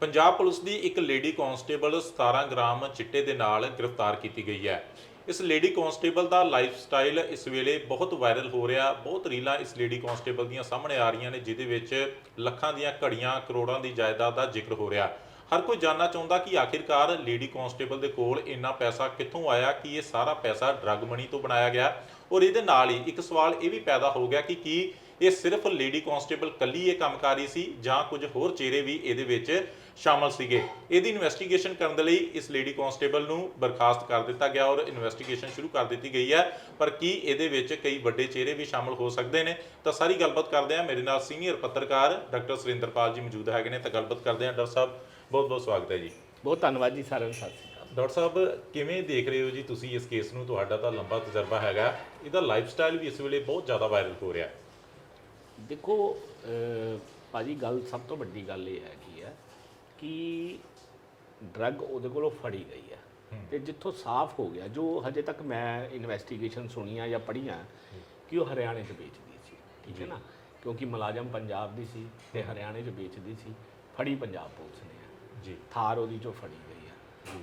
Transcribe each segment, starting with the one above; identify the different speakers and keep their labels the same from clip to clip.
Speaker 1: Punjab police ਦੀ ਇੱਕ lady constable 17 gram ਚਿੱਟੇ ਦੇ ਨਾਲ ਗ੍ਰਿਫਤਾਰ ਕੀਤੀ ਗਈ ਹੈ। ਇਸ ਲੇਡੀ ਕਾਂਸਟੇਬਲ ਦਾ ਲਾਈਫ ਸਟਾਈਲ ਇਸ ਵੇਲੇ ਬਹੁਤ ਵਾਇਰਲ ਹੋ ਰਿਹਾ। ਬਹੁਤ ਰੀਲਾਂ ਇਸ ਲੇਡੀ ਕਾਂਸਟੇਬਲ ਦੀਆਂ ਸਾਹਮਣੇ ਆ ਰਹੀਆਂ ਨੇ, ਜਿਹਦੇ ਵਿੱਚ ਲੱਖਾਂ ਦੀਆਂ ਘੜੀਆਂ, ਕਰੋੜਾਂ ਦੀ ਜਾਇਦਾਦ ਦਾ ਜ਼ਿਕਰ ਹੋ ਰਿਹਾ। ਹਰ ਕੋਈ ਜਾਨਣਾ ਚਾਹੁੰਦਾ ਕਿ ਆਖਿਰਕਾਰ ਲੇਡੀ ਕਾਂਸਟੇਬਲ ਦੇ ਕੋਲ ਇੰਨਾ ਪੈਸਾ ਕਿੱਥੋਂ ਆਇਆ, ਕਿ ਇਹ ਸਾਰਾ ਪੈਸਾ ਡਰੱਗ ਮਨੀ ਤੋਂ ਬਣਾਇਆ ਗਿਆ। ਔਰ ਇਹਦੇ ਨਾਲ ਹੀ ਇੱਕ ਸਵਾਲ ਇਹ ਵੀ ਪੈਦਾ ਹੋ ਗਿਆ ਕਿ ਕੀ ਇਹ ਸਿਰਫ ਲੇਡੀ ਕਾਂਸਟੇਬਲ ਕੱਲੀ ਇਹ ਕੰਮ ਕਰ ਰਹੀ ਸੀ ਜਾਂ ਕੁਝ ਹੋਰ ਚਿਹਰੇ ਵੀ ਇਹਦੇ ਵਿੱਚ ਸ਼ਾਮਲ ਸੀਗੇ। ਇਹਦੀ ਇਨਵੈਸਟੀਗੇਸ਼ਨ ਕਰਨ ਦੇ ਲਈ ਇਸ ਲੇਡੀ ਕਾਂਸਟੇਬਲ ਨੂੰ ਬਰਖਾਸਤ ਕਰ ਦਿੱਤਾ ਗਿਆ ਔਰ ਇਨਵੈਸਟੀਗੇਸ਼ਨ ਸ਼ੁਰੂ ਕਰ ਦਿੱਤੀ ਗਈ ਹੈ। ਪਰ ਕੀ ਇਹਦੇ ਵਿੱਚ ਕਈ ਵੱਡੇ ਚਿਹਰੇ ਵੀ ਸ਼ਾਮਲ ਹੋ ਸਕਦੇ ਨੇ? ਤਾਂ ਸਾਰੀ ਗੱਲਬਾਤ ਕਰਦੇ ਆ ਮੇਰੇ ਨਾਲ ਸੀਨੀਅਰ ਪੱਤਰਕਾਰ ਡਾਕਟਰ ਸੁਰਿੰਦਰਪਾਲ ਜੀ ਮੌਜੂਦ ਹੈਗੇ ਨੇ। ਤਾਂ ਗੱਲਬਾਤ ਕਰਦੇ ਆ ਡਾਕਟਰ ਸਾਹਿਬ ਬਹੁਤ ਬਹੁਤ ਸਵਾਗਤ ਹੈ ਜੀ।
Speaker 2: ਬਹੁਤ ਧੰਨਵਾਦ ਜੀ ਸਾਰਿਆਂ ਨੂੰ ਸਤਿ ਸ਼੍ਰੀ ਅਕਾਲ।
Speaker 1: ਡਾਕਟਰ ਸਾਹਿਬ ਕਿਵੇਂ ਦੇਖ ਰਹੇ ਹੋ ਜੀ ਤੁਸੀਂ ਇਸ ਕੇਸ ਨੂੰ? ਤੁਹਾਡਾ ਤਾਂ ਲੰਬਾ ਤਜਰਬਾ ਹੈਗਾ। ਇਹਦਾ ਲਾਈਫ ਸਟਾਈਲ ਵੀ ਇਸ ਵੇਲੇ ਬਹੁਤ ਜ਼ਿਆਦਾ ਵਾਇਰਲ ਹੋ ਰਿਹਾ।
Speaker 2: ਦੇਖੋ ਭਾਜੀ ਗੱਲ ਸਭ ਤੋਂ ਵੱਡੀ ਗੱਲ ਇਹ ਹੈ ਕਿ ਡਰੱਗ ਉਹਦੇ ਕੋਲੋਂ ਫੜੀ ਗਈ ਹੈ। ਤੇ ਜਿੱਥੋਂ ਸਾਫ਼ ਹੋ ਗਿਆ ਜੋ ਹਜੇ ਤੱਕ ਮੈਂ ਇਨਵੈਸਟੀਗੇਸ਼ਨ ਸੁਣੀਆਂ ਜਾਂ ਪੜ੍ਹੀਆਂ ਕਿ ਉਹ ਹਰਿਆਣੇ 'ਚ ਵੇਚਦੀ ਸੀ ਠੀਕ ਹੈ ਨਾ? ਕਿਉਂਕਿ ਮੁਲਾਜ਼ਮ ਪੰਜਾਬ ਦੀ ਸੀ ਤੇ ਹਰਿਆਣੇ 'ਚ ਵੇਚਦੀ ਸੀ ਫੜੀ ਪੰਜਾਬ ਪੁਲਿਸ ਨੇ।
Speaker 1: ਜੀ।
Speaker 2: ਥਾਰ ਉਹਦੀ ਚੋਂ ਫੜੀ ਗਈ ਹੈ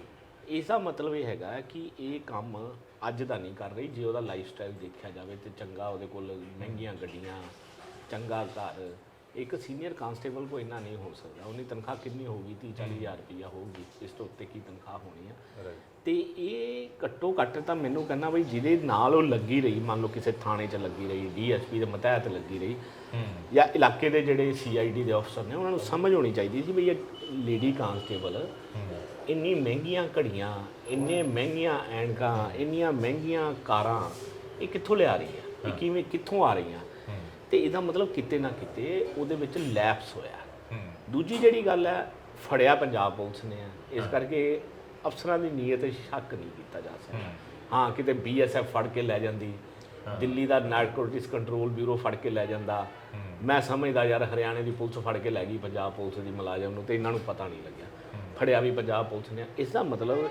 Speaker 2: ਇਸ ਦਾ ਮਤਲਬ ਇਹ ਹੈਗਾ ਕਿ ਇਹ ਕੰਮ ਅੱਜ ਦਾ ਨਹੀਂ ਕਰ ਰਹੀ ਜੇ ਉਹਦਾ ਲਾਈਫ ਸਟਾਈਲ ਦੇਖਿਆ ਜਾਵੇ ਤੇ ਚੰਗਾ ਉਹਦੇ ਕੋਲ ਮਹਿੰਗੀਆਂ ਗੱਡੀਆਂ ਚੰਗਾ ਘਰ ਇੱਕ ਸੀਨੀਅਰ ਕਾਂਸਟੇਬਲ ਕੋ ਇੰਨਾ ਨਹੀਂ ਹੋ ਸਕਦਾ। ਉਹਦੀ ਤਨਖਾਹ ਕਿੰਨੀ ਹੋਊਗੀ? 30 40 ਹਜ਼ਾਰ ਰੁਪਈਆ ਹੋਊਗੀ। ਇਸ ਤੋਂ ਉੱਤੇ ਕੀ ਤਨਖਾਹ ਹੋਣੀ
Speaker 1: ਰਾਈਟ
Speaker 2: ਤੇ ਇਹ ਘੱਟੋ ਘੱਟ ਤਾਂ ਮੈਨੂੰ ਕਹਿੰਦਾ ਬਈ ਜਿਹਦੇ ਨਾਲ ਉਹ ਲੱਗੀ ਰਹੀ ਮੰਨ ਲਓ ਕਿਸੇ ਥਾਣੇ 'ਚ ਲੱਗੀ ਰਹੀ ਡੀਐਸਪੀ ਦੇ ਮਤਹਿਤ ਲੱਗੀ ਰਹੀ ਜਾਂ ਇਲਾਕੇ ਦੇ ਜਿਹੜੇ ਸੀਆਈਡੀ ਦੇ ਅਫਸਰ ਨੇ ਉਹਨਾਂ ਨੂੰ ਸਮਝ ਹੋਣੀ ਚਾਹੀਦੀ ਸੀ ਵੀ ਇਹ ਲੇਡੀ ਕਾਂਸਟੇਬਲ ਇੰਨੀ ਮਹਿੰਗੀਆਂ ਘੜੀਆਂ ਇੰਨੇ ਮਹਿੰਗੀਆਂ ਐਨਕਾਂ ਇੰਨੀਆਂ ਮਹਿੰਗੀਆਂ ਕਾਰਾਂ ਇਹ ਕਿੱਥੋਂ ਲਿਆ ਰਹੀ ਇਹ ਕਿਵੇਂ ਕਿੱਥੋਂ ਆ ਰਹੀਆਂ? ਤੇ ਇਹਦਾ ਮਤਲਬ ਕਿਤੇ ਨਾ ਕਿਤੇ ਉਹਦੇ ਵਿੱਚ ਲੈਪਸ ਹੋਇਆ। ਦੂਜੀ ਜਿਹੜੀ ਗੱਲ ਹੈ ਫੜਿਆ ਪੰਜਾਬ ਪੁਲਿਸ ਨੇ। ਇਸ ਕਰਕੇ ਅਫਸਰਾਂ ਦੀ ਨੀਅਤ ਸ਼ੱਕ ਨਹੀਂ ਕੀਤਾ ਜਾ ਸਕਦਾ। ਹਾਂ। ਕਿਤੇ ਬੀਐਸਐਫ ਫੜ ਕੇ ਲੈ ਜਾਂਦੀ। ਦਿੱਲੀ ਦਾ ਨਾਰਕੋਟਿਕਸ ਕੰਟਰੋਲ ਬਿਊਰੋ ਫੜ ਕੇ ਲੈ ਜਾਂਦਾ। ਮੈਂ ਸਮਝਦਾ ਯਾਰ ਹਰਿਆਣੇ ਦੀ ਪੁਲਿਸ ਫੜ ਕੇ ਲੈ ਗਈ ਪੰਜਾਬ ਪੁਲਿਸ ਦੀ ਮੁਲਾਜ਼ਮ ਨੂੰ ਤੇ ਇਹਨਾਂ ਨੂੰ ਪਤਾ ਨਹੀਂ ਲੱਗਿਆ। ਫੜਿਆ ਵੀ ਪੰਜਾਬ ਪੁਲਿਸ ਨੇ। ਇਸ ਦਾ ਮਤਲਬ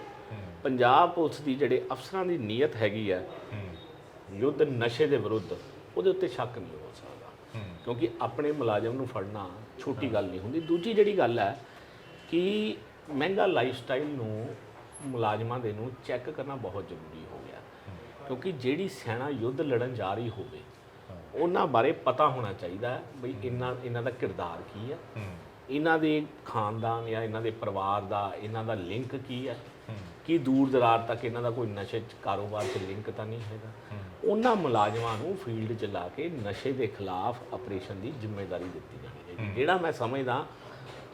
Speaker 2: ਪੰਜਾਬ ਪੁਲਿਸ ਦੀ ਜਿਹੜੇ ਅਫਸਰਾਂ ਦੀ ਨੀਅਤ ਹੈਗੀ ਹੈ ਯੁੱਧ ਨਸ਼ੇ ਦੇ ਵਿਰੁੱਧ ਉਹਦੇ ਉੱਤੇ ਸ਼ੱਕ ਨਹੀਂ ਕਿਉਂਕਿ ਆਪਣੇ ਮੁਲਾਜ਼ਮ ਨੂੰ ਫੜਨਾ ਛੋਟੀ ਗੱਲ ਨਹੀਂ ਹੁੰਦੀ। ਦੂਜੀ ਜਿਹੜੀ ਗੱਲ ਹੈ ਕਿ ਮਹਿੰਗਾ ਲਾਈਫ ਸਟਾਈਲ ਨੂੰ ਮੁਲਾਜ਼ਮਾਂ ਦੇ ਨੂੰ ਚੈੱਕ ਕਰਨਾ ਬਹੁਤ ਜ਼ਰੂਰੀ ਹੋ ਗਿਆ। ਕਿਉਂਕਿ ਜਿਹੜੀ ਸੈਨਾ ਯੁੱਧ ਲੜਨ ਜਾ ਰਹੀ ਹੋਵੇ ਉਹਨਾਂ ਬਾਰੇ ਪਤਾ ਹੋਣਾ ਚਾਹੀਦਾ ਹੈ ਬਈ ਇਹਨਾਂ ਇਹਨਾਂ ਦਾ ਕਿਰਦਾਰ ਕੀ ਹੈ। ਇਹਨਾਂ ਦੇ ਖਾਨਦਾਨ ਜਾਂ ਇਹਨਾਂ ਦੇ ਪਰਿਵਾਰ ਦਾ ਇਹਨਾਂ ਦਾ ਲਿੰਕ ਕੀ ਹੈ? ਕੀ ਦੂਰ ਦਰਾਰ ਤੱਕ ਇਹਨਾਂ ਦਾ ਕੋਈ ਨਸ਼ੇ ਚ ਕਾਰੋਬਾਰ 'ਚ ਲਿੰਕ ਤਾਂ ਨਹੀਂ ਹੈਗਾ? ਉਹਨਾਂ ਮੁਲਾਜ਼ਮਾਂ ਨੂੰ ਫੀਲਡ 'ਚ ਲਾ ਕੇ ਨਸ਼ੇ ਦੇ ਖਿਲਾਫ ਆਪਰੇਸ਼ਨ ਦੀ ਜ਼ਿੰਮੇਵਾਰੀ ਦਿੱਤੀ ਜਾਣੀ ਹੈ। ਜਿਹੜਾ ਮੈਂ ਸਮਝਦਾ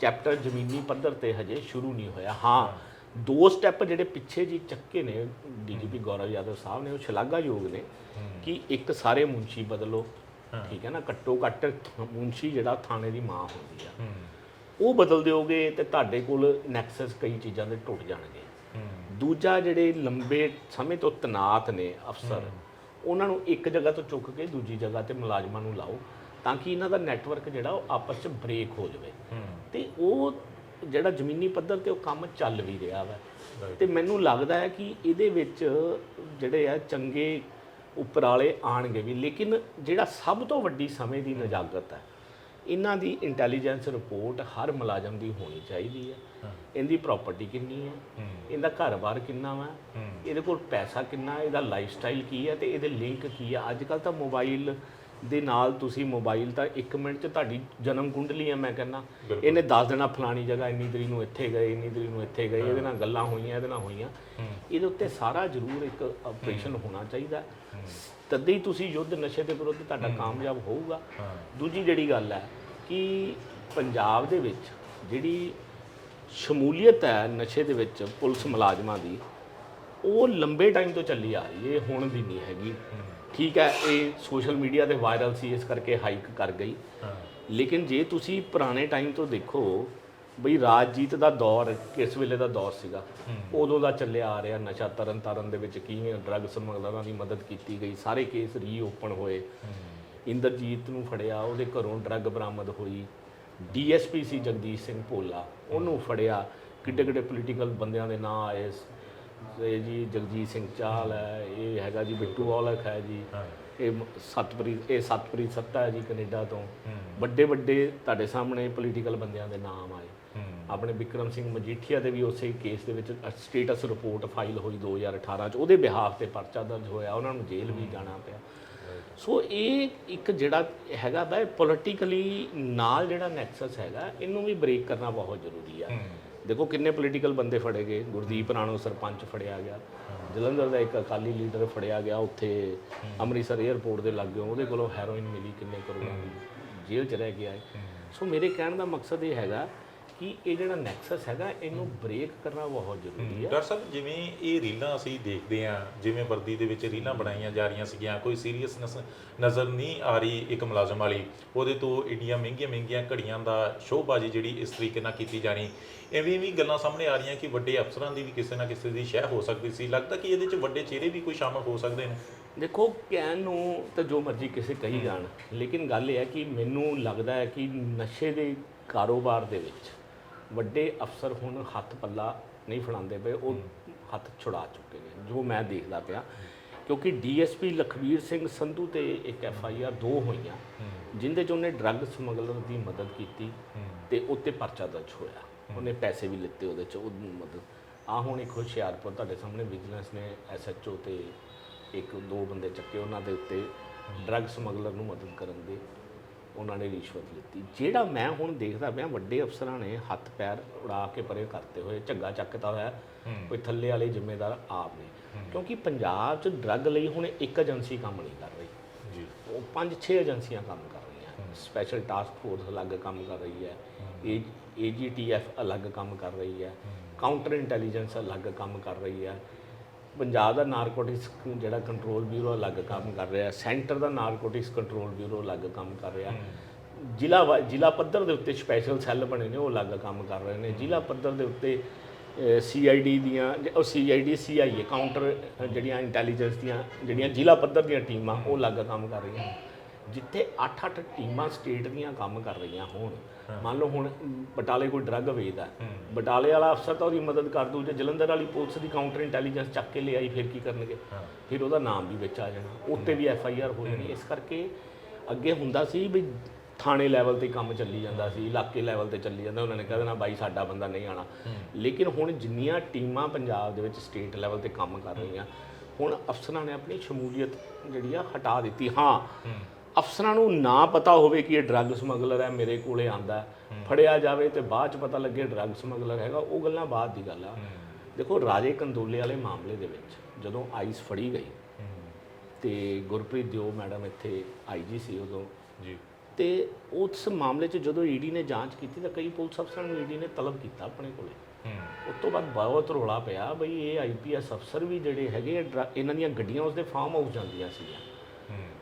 Speaker 2: ਚੈਪਟਰ ਜ਼ਮੀਨੀ ਪੱਧਰ ਤੇ ਹਜੇ ਸ਼ੁਰੂ ਨਹੀਂ ਹੋਇਆ। ਹਾਂ ਦੋ ਸਟੈਪ ਜਿਹੜੇ ਪਿੱਛੇ ਜੀ ਚੱਕੇ ਨੇ ਡੀਜੀਪੀ ਗੌਰਵ ਯਾਦਵ ਸਾਹਿਬ ਨੇ ਉਹ ਸ਼ਲਾਘਾਯੋਗ ਨੇ ਕਿ ਇੱਕ ਸਾਰੇ ਮੁੰਸ਼ੀ ਬਦਲੋ। ਠੀਕ ਹੈ ਨਾ? ਘੱਟੋ ਘੱਟ ਮੁੰਸ਼ੀ ਜਿਹੜਾ ਥਾਣੇ ਦੀ ਮਾਂ ਹੁੰਦੀ ਆ। ਉਹ ਬਦਲ ਦਿਓਗੇ ਤੇ ਤੁਹਾਡੇ ਕੋਲ ਨੈਕਸਸ ਕਈ ਚੀਜ਼ਾਂ ਦੇ ਟੁੱਟ ਜਾਣਗੇ। ਦੂਜਾ ਜਿਹੜੇ ਲੰਬੇ ਸਮੇਂ ਤੋਂ ਤਨਾਤ ਨੇ ਅਫਸਰ ਉਹਨਾਂ ਨੂੰ ਇੱਕ ਜਗ੍ਹਾ ਤੋਂ ਚੁੱਕ ਕੇ ਦੂਜੀ ਜਗ੍ਹਾ ਤੇ ਮੁਲਾਜ਼ਮਾਂ ਨੂੰ ਲਾਓ ਤਾਂ ਕਿ ਇਹਨਾਂ ਦਾ ਨੈਟਵਰਕ ਜਿਹੜਾ ਉਹ ਆਪਸ 'ਚ ਬ੍ਰੇਕ ਹੋ ਜਾਵੇ। ਤੇ ਉਹ ਜਿਹੜਾ ਜ਼ਮੀਨੀ ਪੱਧਰ ਤੇ ਉਹ ਕੰਮ ਚੱਲ ਵੀ ਰਿਹਾ ਵਾ। ਤੇ ਮੈਨੂੰ ਲੱਗਦਾ ਹੈ ਕਿ ਇਹਦੇ ਵਿੱਚ ਜਿਹੜੇ ਆ ਚੰਗੇ ਉਪਰਾਲੇ ਆਣਗੇ ਵੀ ਲੇਕਿਨ ਜਿਹੜਾ ਸਭ ਤੋਂ ਵੱਡੀ ਸਮੇਂ ਦੀ ਨਜਾਕਤ ਹੈ ਇਹਨਾਂ ਦੀ ਇੰਟੈਲੀਜੈਂਸ ਰਿਪੋਰਟ ਹਰ ਮੁਲਾਜ਼ਮ ਦੀ ਹੋਣੀ ਚਾਹੀਦੀ ਹੈ। ਇਹਦੀ ਪ੍ਰਾਪਰਟੀ ਕਿੰਨੀ ਹੈ। ਇਹਦਾ ਘਰ-ਬਾਰ ਕਿੰਨਾ ਵਾ? ਇਹਦੇ ਕੋਲ ਪੈਸਾ ਕਿੰਨਾ? ਹੈ ਇਹਦਾ ਲਾਈਫ ਸਟਾਈਲ ਕੀ ਹੈ ਤੇ ਇਹਦੇ ਲਿੰਕ ਕੀ ਹੈ ਅੱਜ ਕੱਲ ਤਾਂ ਮੋਬਾਈਲ ਦੇ ਨਾਲ ਤੁਸੀਂ ਮੋਬਾਈਲ ਤਾਂ 1 ਮਿੰਟ 'ਚ ਤੁਹਾਡੀ ਜਨਮ ਕੁੰਡਲੀ ਹੈ ਮੈਂ ਕਹਿੰਦਾ। ਇਹਨੇ ਦੱਸ ਦੇਣਾ ਫਲਾਣੀ ਜਗ੍ਹਾ ਇੰਨੀ ਤਰੀਕ ਨੂੰ ਇੱਥੇ ਗਏ ਇੰਨੀ ਤਰੀਕ ਨੂੰ ਇੱਥੇ ਗਏ ਇਹਦੇ ਨਾਲ ਗੱਲਾਂ ਹੋਈਆਂ ਇਹਦੇ ਨਾਲ ਹੋਈਆਂ। ਇਹਦੇ ਉੱਤੇ ਸਾਰਾ ਜ਼ਰੂਰ ਇੱਕ ਆਪਰੇਸ਼ਨ ਹੋਣਾ ਚਾਹੀਦਾ। ਤਦੇ ਹੀ ਤੁਸੀਂ ਯੁੱਧ ਨਸ਼ੇ ਦੇ ਵਿਰੁੱਧ ਤੁਹਾਡਾ ਕਾਮਯਾਬ ਹੋਊਗਾ। ਦੂਜੀ ਜਿਹੜੀ ਗੱਲ ਹੈ ਕਿ ਪੰਜਾਬ ਦੇ ਵਿੱਚ ਜਿਹੜੀ ਸ਼ਮੂਲੀਅਤ ਹੈ ਨਸ਼ੇ ਦੇ ਵਿੱਚ ਪੁਲਿਸ ਮੁਲਾਜ਼ਮਾਂ ਦੀ ਉਹ ਲੰਬੇ ਟਾਈਮ ਤੋਂ ਚੱਲੀ ਆ ਰਹੀ ਹੈ ਹੁਣ ਦੀ ਨਹੀਂ ਹੈਗੀ। ਠੀਕ ਹੈ ਇਹ ਸੋਸ਼ਲ ਮੀਡੀਆ ਤੇ ਵਾਇਰਲ ਸੀ ਇਸ ਕਰਕੇ ਹਾਈਕ ਕਰ ਗਈ। ਲੇਕਿਨ ਜੇ ਤੁਸੀਂ ਪੁਰਾਣੇ ਟਾਈਮ ਤੋਂ ਦੇਖੋ ਬਈ ਰਾਜਜੀਤ ਦਾ ਦੌਰ ਕਿਸ ਵੇਲੇ ਦਾ ਦੌਰ ਸੀਗਾ। ਉਦੋਂ ਦਾ ਚੱਲਿਆ ਆ ਰਿਹਾ ਨਸ਼ਾ ਤਰਨ ਤਾਰਨ ਦੇ ਵਿੱਚ ਕਿਵੇਂ ਡਰੱਗ ਸਮਗਲਰਾਂ ਦੀ ਮਦਦ ਕੀਤੀ ਗਈ ਸਾਰੇ ਕੇਸ ਰੀਓਪਨ ਹੋਏ। ਇੰਦਰਜੀਤ ਨੂੰ ਫੜਿਆ ਉਹਦੇ ਘਰੋਂ ਡਰੱਗ ਬਰਾਮਦ ਹੋਈ। ਡੀਐਸਪੀ ਸੀ ਜਗਦੀਸ਼ ਸਿੰਘ ਭੋਲਾ ਉਹਨੂੰ ਫੜਿਆ। ਕਿੱਡੇ ਕਿੱਡੇ ਪੋਲੀਟੀਕਲ ਬੰਦਿਆਂ ਦੇ ਨਾਂ ਆਏ। ਇਹ ਜੀ ਜਗਜੀਤ ਸਿੰਘ ਚਾਹਲ ਹੈ ਇਹ ਹੈਗਾ ਜੀ ਬਿੱਟੂ ਔਲਖ ਹੈ ਜੀ। ਇਹ ਸਤਪ੍ਰੀਤ ਇਹ ਸਤਪ੍ਰੀਤ ਸੱਤਾ ਹੈ ਜੀ ਕੈਨੇਡਾ ਤੋਂ। ਵੱਡੇ ਵੱਡੇ ਤੁਹਾਡੇ ਸਾਹਮਣੇ ਪੋਲੀਟੀਕਲ ਬੰਦਿਆਂ ਦੇ ਨਾਮ ਆਏ। ਆਪਣੇ ਵਿਕਰਮ ਸਿੰਘ ਮਜੀਠੀਆ ਦੇ ਵੀ ਉਸੇ ਕੇਸ ਦੇ ਵਿੱਚ ਸਟੇਟਸ ਰਿਪੋਰਟ ਫਾਈਲ ਹੋਈ 2018 ਚ। ਉਹਦੇ ਬਿਹਾਫ ਤੇ ਪਰਚਾ ਦਰਜ ਹੋਇਆ ਉਹਨਾਂ ਨੂੰ ਜੇਲ੍ਹ ਵੀ ਜਾਣਾ ਪਿਆ। ਸੋ ਇਹ ਇੱਕ ਜਿਹੜਾ ਹੈਗਾ ਬਈ ਪੋਲਿਟੀਕਲੀ ਨਾਲ ਜਿਹੜਾ ਨੈਕਸਸ ਹੈਗਾ ਇਹਨੂੰ ਵੀ ਬ੍ਰੇਕ ਕਰਨਾ ਬਹੁਤ ਜ਼ਰੂਰੀ ਆ। ਦੇਖੋ ਕਿੰਨੇ ਪੋਲੀਟੀਕਲ ਬੰਦੇ ਫੜੇ ਗਏ। ਗੁਰਦੀਪ ਰਾਣੋ ਸਰਪੰਚ ਫੜਿਆ ਗਿਆ। ਜਲੰਧਰ ਦਾ ਇੱਕ ਅਕਾਲੀ ਲੀਡਰ ਫੜਿਆ ਗਿਆ ਉੱਥੇ। ਅੰਮ੍ਰਿਤਸਰ 에ਅਰਪੋਰਟ ਦੇ ਲਾਗੇ ਉਹਦੇ ਕੋਲੋਂ ਹੈਰੋਇਨ ਮਿਲੀ ਕਿੰਨੇ ਕਰੋੜਾਂ ਦੀ। ਜੇਲ੍ਹ ਚ ਰਹਿ ਗਿਆ ਸੋ ਮੇਰੇ ਕਹਿਣ ਦਾ ਮਕਸਦ ਇਹ ਹੈਗਾ ਕਿ ਇਹ ਜਿਹੜਾ ਨੈਕਸਸ ਹੈਗਾ ਇਹਨੂੰ ਬ੍ਰੇਕ ਕਰਨਾ ਬਹੁਤ ਜ਼ਰੂਰੀ ਹੈ।
Speaker 1: ਡਾਕਟਰ ਸਾਹਿਬ ਜਿਵੇਂ ਇਹ ਰੀਲਾਂ ਅਸੀਂ ਦੇਖਦੇ ਆ ਜਿਵੇਂ ਵਰਦੀ ਦੇ ਵਿੱਚ ਰੀਲਾਂ ਬਣਾਈਆਂ ਜਾ ਰਹੀਆਂ ਸੀਗੀਆਂ ਕੋਈ ਸੀਰੀਅਸਨੈਸ ਨਜ਼ਰ ਨਹੀਂ ਆ ਰਹੀ ਇੱਕ ਮੁਲਾਜ਼ਮ ਵਾਲੀ ਉਹਦੇ ਤੋਂ ਇੰਡੀਆਂ ਮਹਿੰਗੀਆਂ ਮਹਿੰਗੀਆਂ ਘੜੀਆਂ ਦਾ ਸ਼ੋਅਬਾਜ਼ੀ ਜਿਹੜੀ ਇਸ ਤਰੀਕੇ ਨਾਲ ਕੀਤੀ ਜਾਣੀ ਐਵੇਂ ਵੀ ਗੱਲਾਂ ਸਾਹਮਣੇ ਆ ਰਹੀਆਂ ਕਿ ਵੱਡੇ ਅਫਸਰਾਂ ਦੀ ਵੀ ਕਿਸੇ ਨਾ ਕਿਸੇ ਦੀ ਸ਼ਹਿ ਹੋ ਸਕਦੀ ਸੀ। ਲੱਗਦਾ ਕਿ ਇਹਦੇ ਵਿੱਚ ਵੱਡੇ ਚਿਹਰੇ ਵੀ ਕੋਈ ਸ਼ਾਮਲ ਹੋ ਸਕਦੇ ਨੇ?
Speaker 2: ਦੇਖੋ ਕਹਿਣ ਨੂੰ ਤਾਂ ਜੋ ਮਰਜ਼ੀ ਕਿਸੇ ਕਹੀ ਜਾਣ ਲੇਕਿਨ ਗੱਲ ਇਹ ਹੈ ਕਿ ਮੈਨੂੰ ਲੱਗਦਾ ਹੈ ਕਿ ਨਸ਼ੇ ਦੇ ਕਾਰੋਬਾਰ ਦੇ ਵਿੱਚ ਵੱਡੇ ਅਫਸਰ ਹੁਣ ਹੱਥ ਪੱਲਾ ਨਹੀਂ ਫੜਾਉਂਦੇ ਪਏ ਉਹ ਹੱਥ ਛੁਡਾ ਚੁੱਕੇ ਨੇ ਜੋ ਮੈਂ ਦੇਖਦਾ ਪਿਆ। ਕਿਉਂਕਿ ਡੀਐਸਪੀ ਲਖਵੀਰ ਸਿੰਘ ਸੰਧੂ ਤੇ ਇੱਕ ਐਫ ਆਈ ਆਰ ਦੋ ਹੋਈਆਂ ਜਿੰਦੇ ਚ ਉਹਨੇ ਡਰੱਗ ਸਮਗਲਰ ਦੀ ਮਦਦ ਕੀਤੀ ਤੇ ਉੱਤੇ ਪਰਚਾ ਦਰਜ ਹੋਇਆ। ਉਹਨੇ ਪੈਸੇ ਵੀ ਲਿੱਤੇ ਉਹਦੇ ਚ ਉਹ ਮਦਦ। ਆ ਹੁਣ ਇੱਕ ਹੁਸ਼ਿਆਰਪੁਰ ਤੁਹਾਡੇ ਸਾਹਮਣੇ ਵਿਜੀਲੈਂਸ ਨੇ ਐਸਐਚਓ ਤੇ ਇੱਕ ਦੋ ਬੰਦੇ ਚੱਕੇ ਉਹਨਾਂ ਦੇ ਉੱਤੇ ਡਰੱਗ ਸਮਗਲਰ ਨੂੰ ਮਦਦ ਕਰਨ ਦੇ। ਉਹਨਾਂ ਨੇ ਰਿਸ਼ਵਤ ਲਿੱਤੀ। ਜਿਹੜਾ ਮੈਂ ਹੁਣ ਦੇਖਦਾ ਪਿਆ ਵੱਡੇ ਅਫਸਰਾਂ ਨੇ ਹੱਥ ਪੈਰ ਉਡਾ ਕੇ ਪਰੇ ਕਰਤੇ ਹੋਏ ਝੱਗਾ ਚੱਕਦਾ ਹੋਇਆ ਕੋਈ ਥੱਲੇ ਵਾਲੇ ਜ਼ਿੰਮੇਦਾਰ ਆਪ ਨੇ। ਕਿਉਂਕਿ ਪੰਜਾਬ 'ਚ ਡਰੱਗ ਲਈ ਹੁਣ ਇੱਕ ਏਜੰਸੀ ਕੰਮ ਨਹੀਂ ਕਰ ਰਹੀ।
Speaker 1: ਜੀ।
Speaker 2: ਉਹ ਪੰਜ ਛੇ ਏਜੰਸੀਆਂ ਕੰਮ ਕਰ ਰਹੀਆਂ। ਸਪੈਸ਼ਲ ਟਾਸਕ ਫੋਰਸ ਅਲੱਗ ਕੰਮ ਕਰ ਰਹੀ ਹੈ। ਏਜੀਟੀਐਫ ਅਲੱਗ ਕੰਮ ਕਰ ਰਹੀ ਹੈ। ਕਾਊਂਟਰ ਇੰਟੈਲੀਜੈਂਸ ਅਲੱਗ ਕੰਮ ਕਰ ਰਹੀ ਹੈ। ਪੰਜਾਬ ਦਾ ਨਾਰਕੋਟਿਕਸ ਜਿਹੜਾ ਕੰਟਰੋਲ ਬਿਊਰੋ ਅਲੱਗ ਕੰਮ ਕਰ ਰਿਹਾ ਸੈਂਟਰ ਦਾ ਨਾਰਕੋਟਿਕਸ ਕੰਟਰੋਲ ਬਿਊਰੋ ਅਲੱਗ ਕੰਮ ਕਰ ਰਿਹਾ। ਜ਼ਿਲ੍ਹਾ ਜ਼ਿਲ੍ਹਾ ਪੱਧਰ ਦੇ ਉੱਤੇ ਸਪੈਸ਼ਲ ਸੈੱਲ ਬਣੇ ਨੇ ਉਹ ਅਲੱਗ ਕੰਮ ਕਰ ਰਹੇ ਨੇ। ਜ਼ਿਲ੍ਹਾ ਪੱਧਰ ਦੇ ਉੱਤੇ ਸੀਆਈਡੀ ਦੀਆਂ ਉਹ ਸੀਆਈਡੀ ਸੀਆਈਏ ਕਾਊਂਟਰ ਜਿਹੜੀਆਂ ਇੰਟੈਲੀਜੈਂਸ ਦੀਆਂ ਜਿਹੜੀਆਂ ਜ਼ਿਲ੍ਹਾ ਪੱਧਰ ਦੀਆਂ ਟੀਮਾਂ ਉਹ ਅਲੱਗ ਕੰਮ ਕਰ ਰਹੀਆਂ ਜਿੱਥੇ 8-8 ਟੀਮਾਂ ਸਟੇਟ ਦੀਆਂ ਕੰਮ ਕਰ ਰਹੀਆਂ ਹੋਣ। ਮੰਨ ਲਓ ਹੁਣ ਬਟਾਲੇ ਕੋਈ ਡਰੱਗ ਵੇਚਦਾ ਬਟਾਲੇ ਵਾਲਾ ਅਫਸਰ ਤਾਂ ਉਹਦੀ ਮਦਦ ਕਰ ਦੂ ਜੇ ਜਲੰਧਰ ਵਾਲੀ ਪੁਲਿਸ ਦੀ ਕਾਊਂਟਰ ਇੰਟੈਲੀਜੈਂਸ ਚੱਕ ਕੇ ਲਿਆਈ ਫਿਰ ਕੀ ਕਰਨਗੇ? ਫਿਰ ਉਹਦਾ ਨਾਮ ਵੀ ਵਿੱਚ ਆ ਜਾਣਾ। ਉੱਤੇ ਵੀ ਐਫ ਆਈ ਆਰ ਹੋ ਜਾਣੀ। ਇਸ ਕਰਕੇ ਅੱਗੇ ਹੁੰਦਾ ਸੀ ਵੀ ਥਾਣੇ ਲੈਵਲ ਤੇ ਕੰਮ ਚੱਲੀ ਜਾਂਦਾ ਸੀ ਇਲਾਕੇ ਲੈਵਲ ਤੇ ਚੱਲੀ ਜਾਂਦਾ। ਉਹਨਾਂ ਨੇ ਕਹਿ ਦੇਣਾ ਬਾਈ ਸਾਡਾ ਬੰਦਾ ਨਹੀਂ ਆਣਾ ਲੇਕਿਨ ਹੁਣ ਜਿੰਨੀਆਂ ਟੀਮਾਂ ਪੰਜਾਬ ਦੇ ਵਿੱਚ ਸਟੇਟ ਲੈਵਲ ਤੇ ਕੰਮ ਕਰ ਰਹੀਆਂ ਹੁਣ ਅਫਸਰਾਂ ਨੇ ਆਪਣੀ ਸ਼ਮੂਲੀਅਤ ਜਿਹੜੀ ਆ ਹਟਾ ਦਿੱਤੀ। ਹਾਂ। ਅਫਸਰਾਂ ਨੂੰ ਨਾ ਪਤਾ ਹੋਵੇ ਕਿ ਇਹ ਡਰੱਗ ਸਮਗਲਰ ਹੈ ਮੇਰੇ ਕੋਲੇ ਆਂਦਾ ਫੜਿਆ ਜਾਵੇ ਤੇ ਬਾਅਦ ਚ ਪਤਾ ਲੱਗੇ ਡਰੱਗ ਸਮਗਲਰ ਹੈਗਾ ਉਹ ਗੱਲਾਂ ਬਾਅਦ ਦੀ ਗੱਲ ਆ। ਦੇਖੋ ਰਾਜੇ ਕੰਦੋਲੇ ਵਾਲੇ ਮਾਮਲੇ ਦੇ ਵਿੱਚ ਜਦੋਂ ਆਈਸ ਫੜੀ ਗਈ ਤੇ ਗੁਰਪ੍ਰੀਤ ਦਿਓ ਮੈਡਮ ਇੱਥੇ ਆਈਜੀ ਸੀ ਉਦੋਂ।
Speaker 1: ਜੀ।
Speaker 2: ਤੇ ਉਸ ਮਾਮਲੇ 'ਚ ਜਦੋਂ ਈਡੀ ਨੇ ਜਾਂਚ ਕੀਤੀ ਤਾਂ ਕਈ ਪੁਲਿਸ ਅਫਸਰਾਂ ਨੂੰ ਈਡੀ ਨੇ ਤਲਬ ਕੀਤਾ ਆਪਣੇ ਕੋਲੇ। ਉਸ ਤੋਂ ਬਾਅਦ ਬਹੁਤ ਰੋਲਾ ਪਿਆ ਬਈ ਇਹ ਆਈਪੀਐਸ ਅਫਸਰ ਵੀ ਜਿਹੜੇ ਹੈਗੇ ਇਹਨਾਂ ਦੀਆਂ ਗੱਡੀਆਂ ਉਸਦੇ ਫਾਰਮ ਹਾਊਸ ਜਾਂਦੀਆਂ ਸੀਗੀਆਂ।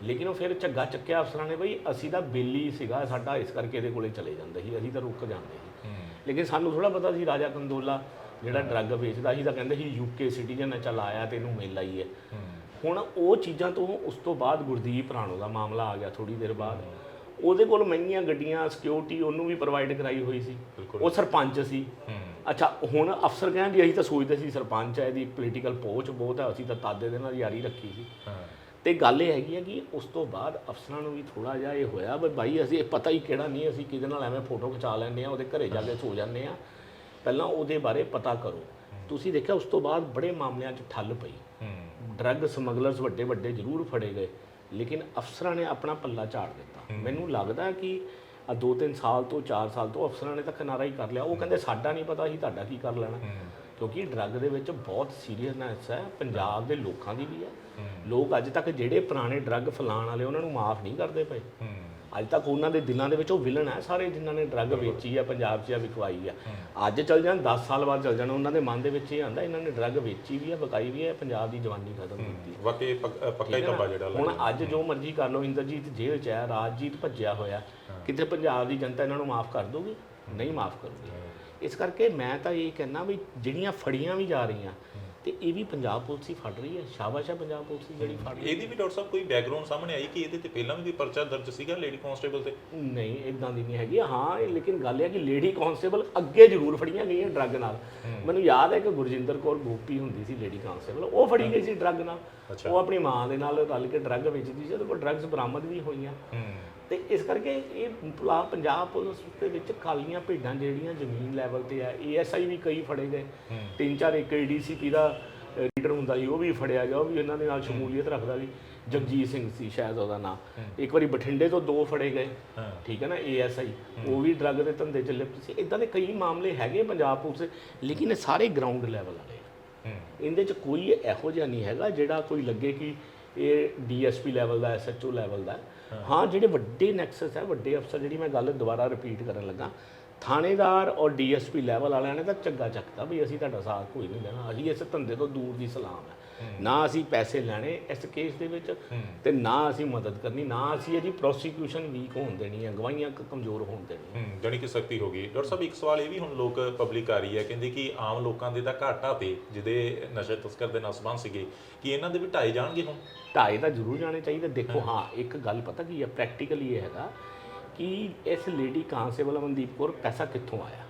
Speaker 2: ਲੇਕਿਨ ਉਹ ਫਿਰ ਝੱਗਾ ਚੱਕਿਆ ਅਫਸਰਾਂ ਨੇ ਬਈ ਅਸੀਂ ਤਾਂ ਬੇਲੀ ਸੀਗਾ ਸਾਡਾ ਇਸ ਕਰਕੇ ਇਹਦੇ ਕੋਲੇ ਚਲੇ ਜਾਂਦੇ ਸੀ ਅਸੀਂ ਤਾਂ ਰੁਕ ਜਾਂਦੇ ਸੀ। ਲੇਕਿਨ ਸਾਨੂੰ ਥੋੜਾ ਪਤਾ ਸੀ ਰਾਜਾ ਕੰਦੋਲਾ ਜਿਹੜਾ ਡਰੱਗ ਵੇਚਦਾ ਸੀ ਤਾਂ ਕਹਿੰਦੇ ਸੀ ਯੂਕੇ ਸਿਟੀਜ਼ਨ ਹੈ ਚੱਲ ਆਇਆ ਤੇ ਇਹਨੂੰ ਮਿਲ ਆਈ ਹੈ। ਹੁਣ ਉਹ ਚੀਜ਼ਾਂ ਤੋਂ ਉਸ ਤੋਂ ਬਾਅਦ ਗੁਰਦੀਪ ਰਾਣੋ ਦਾ ਮਾਮਲਾ ਆ ਗਿਆ ਥੋੜੀ ਦੇਰ ਬਾਅਦ। ਉਹਦੇ ਕੋਲ ਮਹਿੰਗੀਆਂ ਗੱਡੀਆਂ ਸਿਕਿਉਰਿਟੀ ਉਹਨੂੰ ਵੀ ਪ੍ਰੋਵਾਈਡ ਕਰਾਈ ਹੋਈ ਸੀ। ਉਹ ਸਰਪੰਚ ਸੀ। ਅੱਛਾ ਹੁਣ ਅਫਸਰ ਕਹਿਣ ਵੀ ਅਸੀਂ ਤਾਂ ਸੋਚਦੇ ਸੀ ਸਰਪੰਚ ਹੈ ਇਹਦੀ ਪੋਲੀਟੀਕਲ ਪਹੁੰਚ ਬਹੁਤ ਹੈ ਅਸੀਂ ਤਾਂ ਤਾਦੇ ਦੇ ਨਾਲ ਯਾਰੀ ਰੱਖੀ ਸੀ। ਤੇ ਗੱਲ ਇਹ ਹੈਗੀ ਹੈ ਕਿ ਉਸ ਤੋਂ ਬਾਅਦ ਅਫਸਰਾਂ ਨੂੰ ਵੀ ਥੋੜਾ ਜਿਹਾ ਇਹ ਹੋਇਆ ਵੀ ਭਾਈ ਅਸੀਂ ਇਹ ਪਤਾ ਹੀ ਕਿਹੜਾ ਨਹੀਂ ਅਸੀਂ ਕਿਹਦੇ ਨਾਲ ਐਵੇਂ ਫੋਟੋ ਖਿਚਾ ਲੈਂਦੇ ਆ ਉਹਦੇ ਘਰੇ ਜਾ ਕੇ ਸੋ ਜਾਂਦੇ ਆ ਪਹਿਲਾਂ ਉਹਦੇ ਬਾਰੇ ਪਤਾ ਕਰੋ। ਤੁਸੀਂ ਦੇਖਿਆ ਉਸ ਤੋਂ ਬਾਅਦ ਬੜੇ ਮਾਮਲਿਆਂ 'ਚ ਠੱਲ ਪਈ। ਡਰੱਗ ਸਮਗਲਰਸ ਵੱਡੇ ਵੱਡੇ ਜ਼ਰੂਰ ਫੜੇ ਗਏ ਲੇਕਿਨ ਅਫਸਰਾਂ ਨੇ ਆਪਣਾ ਪੱਲਾ ਝਾੜ ਦਿੱਤਾ। ਮੈਨੂੰ ਲੱਗਦਾ ਕਿ ਆ 2-3 ਸਾਲ ਤੋਂ 4 ਸਾਲ ਤੋਂ ਅਫਸਰਾਂ ਨੇ ਤਾਂ ਕਿਨਾਰਾ ਹੀ ਕਰ ਲਿਆ। ਉਹ ਕਹਿੰਦੇ ਸਾਡਾ ਨਹੀਂ ਪਤਾ ਅਸੀਂ ਤੁਹਾਡਾ ਕੀ ਕਰ ਲੈਣਾ? ਕਿਉਂਕਿ ਡਰੱਗ ਦੇ ਵਿੱਚ ਬਹੁਤ ਸੀਰੀਅਸਨੈਸ ਹੈ ਪੰਜਾਬ ਦੇ ਲੋਕਾਂ ਦੀ ਵੀ ਹੈ। ਲੋਕ ਅੱਜ ਤੱਕ ਜਿਹੜੇ ਪੁਰਾਣੇ ਡਰੱਗ ਫਲਾਣ ਵਾਲੇ ਉਹਨਾਂ ਨੂੰ ਮਾਫ ਨਹੀਂ ਕਰਦੇ ਪਏ। ਅੱਜ ਤੱਕ ਉਹਨਾਂ ਦੇ ਦਿਲਾਂ ਦੇ ਵਿੱਚ ਉਹ ਵਿਲਨ ਹੈ ਸਾਰੇ ਜਿਨ੍ਹਾਂ ਨੇ ਡਰੱਗ ਵੇਚੀ ਆ ਪੰਜਾਬ 'ਚ ਜਾਂ ਵਿਕਵਾਈ ਆ। ਅੱਜ ਚੱਲ ਜਾਣ 10 ਸਾਲ ਬਾਅਦ ਚੱਲ ਜਾਣ ਉਹਨਾਂ ਦੇ ਮਨ ਦੇ ਵਿੱਚ ਇਹ ਆਂਦਾ ਇਹਨਾਂ ਨੇ ਡਰੱਗ ਵੇਚੀ ਵੀ ਆ ਵਿਕਾਈ ਵੀ ਆ ਪੰਜਾਬ ਦੀ ਜਵਾਨੀ ਖਤਮ ਕੀਤੀ
Speaker 1: ਵਾਕਈ ਪੱਕ- ਹੀ ਧੱਬਾ ਜਿਹੜਾ
Speaker 2: ਹੁਣ ਅੱਜ ਜੋ ਮਰਜ਼ੀ ਕਰ ਲਓ ਇੰਦਰਜੀਤ ਜੇਲ੍ਹ 'ਚ ਹੈ ਰਾਜਜੀਤ ਭੱਜਿਆ ਹੋਇਆ। ਕਿਤੇ ਪੰਜਾਬ ਦੀ ਜਨਤਾ ਇਹਨਾਂ ਨੂੰ ਮਾਫ ਕਰ ਦੋਗੀ ਨਹੀਂ ਮਾਫ ਕਰੂਗੀ। ਇਸ ਕਰਕੇ ਮੈਂ ਤਾਂ ਇਹ ਕਹਿਣਾ ਵੀ ਜਿਹੜੀਆਂ ਫੜੀਆਂ ਵੀ ਜਾ ਰਹੀਆਂ ਤੇ ਇਹ ਵੀ ਪੰਜਾਬ ਪੁਲਿਸ ਹੀ ਫੜ ਰਹੀ ਹੈ ਸ਼ਾਬਾਸ਼ ਹੈ ਪੰਜਾਬ ਪੁਲਿਸ ਜਿਹੜੀ ਫੜ ਰਹੀ ਹੈ।
Speaker 1: ਇਹਦੀ ਵੀ ਡਾਕਟਰ ਸਾਹਿਬ ਕੋਈ ਬੈਕਗ੍ਰਾਉਂਡ ਸਾਹਮਣੇ ਆਈ ਕਿ ਇਹਦੇ ਤੇ ਪਹਿਲਾਂ ਵੀ ਕੋਈ ਪਰਚਾ ਦਰਜ ਸੀਗਾ ਲੇਡੀ ਕਾਂਸਟੇਬਲ ਤੇ?
Speaker 2: ਨਹੀਂ ਇਦਾਂ ਦੀ ਨਹੀਂ ਹੈਗੀ। ਹਾਂ ਇਹ ਲੇਕਿਨ ਗੱਲ ਇਹ ਹੈ ਕਿ ਲੇਡੀ ਕਾਂਸਟੇਬਲ ਅੱਗੇ ਜ਼ਰੂਰ ਫੜੀਆਂ ਗਈਆਂ ਡਰੱਗ ਨਾਲ। ਮੈਨੂੰ ਯਾਦ ਹੈ ਕਿ ਗੁਰਜਿੰਦਰ ਕੌਰ ਗੋਪੀ ਹੁੰਦੀ ਸੀ ਲੇਡੀ ਕਾਂਸਟੇਬਲ ਉਹ ਫੜੀ ਗਈ ਸੀ ਡਰੱਗ ਨਾਲ। ਉਹ ਆਪਣੀ ਮਾਂ ਦੇ ਨਾਲ ਰਲ ਕੇ ਡਰੱਗ ਵੇਚਦੀ ਸੀ ਉਹਦੇ ਕੋਲ ਡਰੱਗਸ ਬਰਾਮਦ ਵੀ ਹੋਈਆਂ। ਤੇ ਇਸ ਕਰਕੇ ਇਹ ਪੁਲਾ- ਪੰਜਾਬ ਪੁਲਿਸ ਦੇ ਵਿੱਚ ਕਾਲੀਆਂ ਭੇਡਾਂ ਜਿਹੜੀਆਂ ਜ਼ਮੀਨ ਲੈਵਲ ਤੇ ਆ ਏਐਸਆਈ ਵੀ ਕਈ ਫੜੇ ਗਏ। ਤਿੰਨ ਚਾਰ ਇੱਕ ਏਡੀਸੀਪੀ ਦਾ ਲੀਡਰ ਹੁੰਦਾ ਸੀ ਉਹ ਵੀ ਫੜਿਆ ਗਿਆ ਉਹ ਵੀ ਇਹਨਾਂ ਦੇ ਨਾਲ ਸ਼ਮੂਲੀਅਤ ਰੱਖਦਾ ਸੀ। ਜਗਜੀਤ ਸਿੰਘ ਸੀ ਸ਼ਾਇਦ ਉਹਦਾ ਨਾਮ ਇੱਕ ਵਾਰੀ ਬਠਿੰਡੇ ਤੋਂ ਦੋ ਫੜੇ ਗਏ। ਠੀਕ ਹੈ ਨਾ ਏਐਸਆਈ ਉਹ ਵੀ ਡਰੱਗ ਦੇ ਧੰਦੇ 'ਚ ਲਿਪਤ ਸੀ। ਇਦਾਂ ਦੇ ਕਈ ਮਾਮਲੇ ਹੈਗੇ ਪੰਜਾਬ ਪੁਲਿਸ ਦੇ, ਲੇਕਿਨ ਇਹ ਸਾਰੇ ਗਰਾਊਂਡ ਲੈਵਲ ਵਾਲੇ ਆ। ਇਹਦੇ 'ਚ ਕੋਈ ਇਹੋ ਜਿਹਾ ਨਹੀਂ ਹੈਗਾ ਜਿਹੜਾ ਕੋਈ ਲੱਗੇ ਕਿ ਇਹ ਡੀਐਸਪੀ ਲੈਵਲ ਦਾ ਐਸਐਚਓ ਲੈਵਲ ਦਾ। ਹੈ। ਜਿਹੜੇ ਵੱਡੇ ਨੈਕਸਸ ਹੈ ਵੱਡੇ ਅਫਸਰ ਜਿਹੜੀ ਮੈਂ ਗੱਲ ਦੁਬਾਰਾ ਰਿਪੀਟ ਕਰਨ ਲੱਗਾ ਥਾਣੇਦਾਰ ਔਰ ਡੀਐਸਪੀ ਲੈਵਲ ਵਾਲਿਆਂ ਨੇ ਤਾਂ ਚੱਗਾ ਚੱਕਦਾ ਵੀ ਅਸੀਂ ਤੁਹਾਡਾ ਸਾਥ ਕੋਈ ਨਹੀਂ ਦੇਣਾ। ਅਸੀਂ ਇਸ ਧੰਦੇ ਤੋਂ ਦੂਰ ਦੀ ਸਲਾਮ ਹੈ ਨਾ ਅਸੀਂ ਪੈਸੇ ਲੈਣੇ ਇਸ ਕੇਸ ਦੇ ਵਿੱਚ ਤੇ ਨਾ ਅਸੀਂ ਮਦਦ ਕਰਨੀ ਨਾ ਅਸੀਂ ਇਹਦੀ ਪ੍ਰੋਸੀਕਿਊਸ਼ਨ ਵੀਕ ਹੋਣ ਦੇਣੀ ਹੈ ਗਵਾਹੀਆਂ ਕਮਜ਼ੋਰ ਹੋਣ ਦੇਣੀ।
Speaker 1: ਹੂੰ ਜਾਣੀ ਕਿ ਸਖਤੀ ਹੋ ਗਈ। ਡਾਕਟਰ ਸਾਹਿਬ ਇੱਕ ਸਵਾਲ ਇਹ ਵੀ ਹੁਣ ਲੋਕ ਪਬਲਿਕ ਆ ਰਹੀ ਹੈ ਕਹਿੰਦੇ ਕਿ ਆਮ ਲੋਕਾਂ ਦੇ ਤਾਂ ਘਾਟਾ ਤੇ ਜਿਹਦੇ ਨਸ਼ੇ ਤਸਕਰ ਦੇ ਨਾਲ ਸੰਬੰਧ ਸੀਗੇ ਕਿ ਇਹਨਾਂ ਦੇ ਵੀ ਢਾਏ ਜਾਣਗੇ ਹੁਣ?
Speaker 2: ਢਾਈ ਤਾਂ ਜ਼ਰੂਰ ਜਾਣੇ ਚਾਹੀਦੇ। ਦੇਖੋ ਹਾਂ। ਇੱਕ ਗੱਲ ਪਤਾ ਕੀ ਹੈ ਪ੍ਰੈਕਟੀਕਲੀ ਇਹ ਹੈਗਾ ਕਿ ਇਸ ਲੇਡੀ ਕਾਂਸੇਬਲ ਅਮਨਦੀਪ ਕੌਰ ਪੈਸਾ ਕਿੱਥੋਂ ਆਇਆ?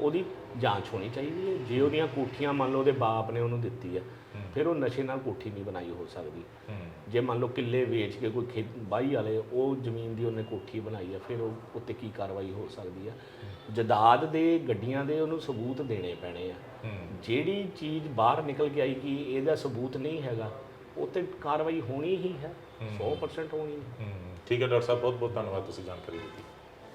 Speaker 2: ਉਹਦੀ ਜਾਂਚ ਹੋਣੀ ਚਾਹੀਦੀ ਹੈ। ਜੇ ਉਹਦੀਆਂ ਕੋਠੀਆਂ ਮੰਨ ਲਓ ਉਹਦੇ ਬਾਪ ਨੇ ਉਹਨੂੰ ਦਿੱਤੀ ਹੈ ਫਿਰ ਉਹ ਨਸ਼ੇ ਨਾਲ ਕੋਠੀ ਨਹੀਂ ਬਣਾਈ ਹੋ ਸਕਦੀ। ਜੇ ਮੰਨ ਲਓ ਕਿੱਲੇ ਵੇਚ ਕੇ ਕੋਈ ਖੇਤ ਬਾਈ ਵਾਲੇ ਉਹ ਜ਼ਮੀਨ ਦੀ ਉਹਨੇ ਕੋਠੀ ਬਣਾਈ ਹੈ ਫਿਰ ਉਹ ਉੱਤੇ ਕੀ ਕਾਰਵਾਈ ਹੋ ਸਕਦੀ ਹੈ। ਜਦਾਦ ਦੇ ਗੱਡੀਆਂ ਦੇ ਉਹਨੂੰ ਸਬੂਤ ਦੇਣੇ ਪੈਣੇ ਆ। ਜਿਹੜੀ ਚੀਜ਼ ਬਾਹਰ ਨਿਕਲ ਕੇ ਆਈ ਕਿ ਇਹਦਾ ਸਬੂਤ ਨਹੀਂ ਹੈਗਾ ਉਹ ਤੇ ਕਾਰਵਾਈ ਹੋਣੀ ਹੀ ਹੈ 100% ਹੋਣੀ
Speaker 1: ਹੂੰ। ਠੀਕ ਹੈ ਡਾਕਟਰ ਸਾਹਿਬ ਬਹੁਤ ਬਹੁਤ ਧੰਨਵਾਦ ਤੁਸੀਂ ਜਾਣਕਾਰੀ ਦਿੱਤੀ।